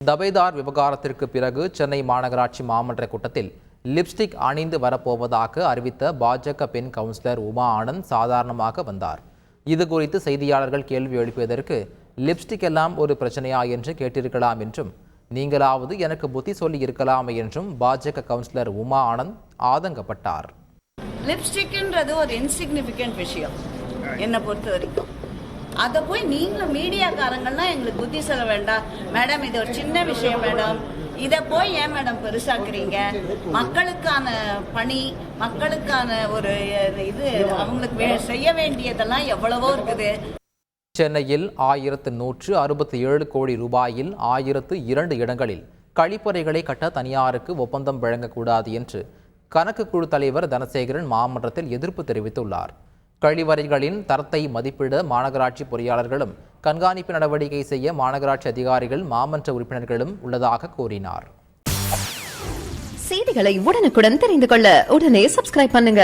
தபேதார் விவகாரத்திற்கு பிறகு சென்னை மாநகராட்சி மாமன்ற கூட்டத்தில் லிப்ஸ்டிக் அணிந்து வரப்போவதாக அறிவித்த பாஜக பெண் கவுன்சிலர் உமா ஆனந்த் சாதாரணமாக வந்தார். இது குறித்து செய்தியாளர்கள் கேள்வி எழுப்பியதற்கு லிப்ஸ்டிக் எல்லாம் ஒரு பிரச்சனையா என்று கேட்டிருக்கலாம் என்றும் நீங்களாவது எனக்கு புத்தி சொல்லி இருக்கலாமே என்றும் பாஜக கவுன்சிலர் உமா ஆனந்த் ஆதங்கப்பட்டார். லிப்ஸ்டிக்ன்றது ஒரு இன்சிக்னிஃபிகண்ட் விஷயம். என்னை பொறுத்த வரைக்கும் அதை போய் நீங்களும் மீடியாக்காரங்கள்லாம் எங்களுக்கு புத்தி சொல்ல வேண்டாம். மேடம் இது ஒரு சின்ன விஷயம் மேடம். இதை போய் ஏன் மேடம் பெருசாக்குறீங்க? மக்களுக்கான பணி மக்களுக்கான ஒரு இது அவங்களுக்கு செய்ய வேண்டியதெல்லாம் எவ்வளவோ இருக்குது. சென்னையில் ஆயிரத்து நூற்று அறுபத்தி ஏழு கோடி ரூபாயில் ஆயிரத்து இரண்டு இடங்களில் கழிப்பறைகளை கட்ட தனியாருக்கு ஒப்பந்தம் வழங்கக்கூடாது என்று கணக்கு குழு தலைவர் தனசேகரன் மாமன்றத்தில் எதிர்ப்பு தெரிவித்துள்ளார். கழிவறைகளின் தரத்தை மதிப்பிட மாநகராட்சி பொறியாளர்களும் கண்காணிப்பு நடவடிக்கை செய்ய மாநகராட்சி அதிகாரிகள் மாமன்ற உறுப்பினர்களும் உள்ளதாக கூறினார். செய்திகளை உடனுக்குடன் தெரிந்து கொள்ள உடனே சப்ஸ்கிரைப் பண்ணுங்க.